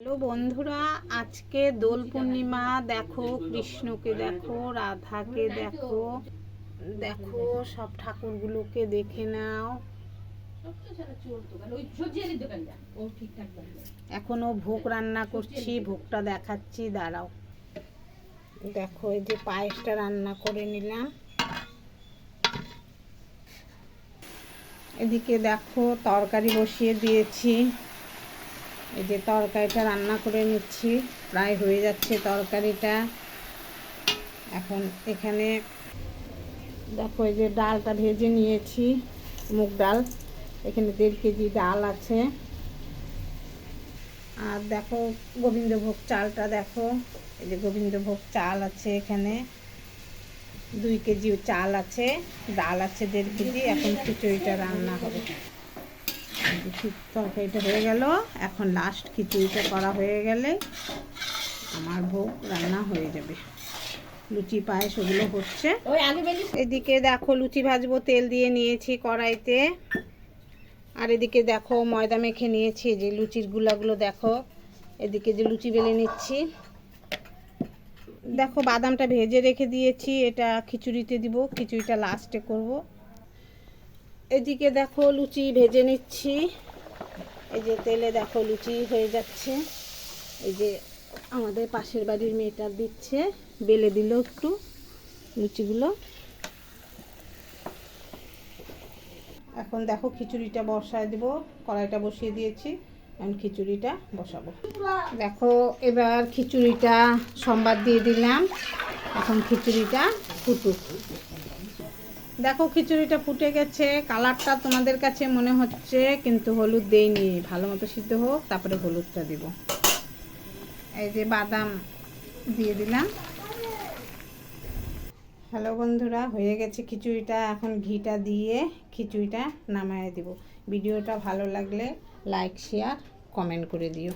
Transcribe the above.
Hello বন্ধুরা, আজকে দোল পূর্ণিমা। দেখো, কৃষ্ণকে দেখো, রাধাকে দেখো। দেখো, সব ঠাকুরগুলোকে দেখে নাও। এখনও ভোগ রান্না করছি, ভোগটা দেখাচ্ছি, দাঁড়াও। দেখো, এই যে পায়েসটা রান্না করে নিলাম। এদিকে দেখো, তরকারি বসিয়ে দিয়েছি। এই যে তরকারিটা রান্না করে নিচ্ছি, প্রায় হয়ে যাচ্ছে তরকারিটা। এখন এখানে দেখো এই যে ডালটা ভেজে নিয়েছি, মুগ ডাল। এখানে দেড় কেজি ডাল আছে। আর দেখো গোবিন্দভোগ চালটা দেখো, এই যে গোবিন্দভোগ চাল আছে এখানে। দুই কেজি চাল আছে, ডাল আছে দেড় কেজি, এখন খিচুড়িটা রান্না হবে। তরকারিটা হয়ে গেল। এখন লাস্ট খিচুড়িটা করা হয়ে গেলে আমার ভোগ রান্না হয়ে যাবে। লুচি পায়েস ওগুলো হচ্ছে। এদিকে দেখো লুচি ভাজবো তেল দিয়ে নিয়েছি কড়াইতে। আর এদিকে দেখো ময়দা মেখে নিয়েছি যে লুচির গুলাগুলো দেখো। এদিকে যে লুচি বেলে নিচ্ছি। দেখো বাদামটা ভেজে রেখে দিয়েছি এটা খিচুড়িতে দিব খিচুড়িটা লাস্টে করব। এদিকে দেখো লুচি ভেজে নিচ্ছি। এই যে তেলে দেখো লুচি হয়ে যাচ্ছে। এই যে আমাদের পাশের বাড়ির মেয়েটা দিচ্ছে, বেলে দিল একটু লুচিগুলো। এখন দেখো খিচুড়িটা বসায় দেব, কড়াইটা বসিয়ে দিয়েছি, এখন খিচুড়িটা বসাবো। দেখো এবার খিচুড়িটা সম্বাদ দিয়ে দিলাম, এখন খিচুড়িটা ফুটুক। দেখো, খিচুড়িটা ফুটে গেছে, কালারটা তোমাদের কাছে মনে হচ্ছে, কিন্তু হলুদ দেইনি। ভালো মতো সিদ্ধ হোক, তারপরে হলুদটা দিব। এই যে বাদাম দিয়ে দিলাম। হ্যালো বন্ধুরা, হয়ে গেছে খিচুড়িটা। এখন ঘিটা দিয়ে খিচুড়িটা নামায় দিব। ভিডিওটা ভালো লাগলে লাইক, শেয়ার, কমেন্ট করে দিও।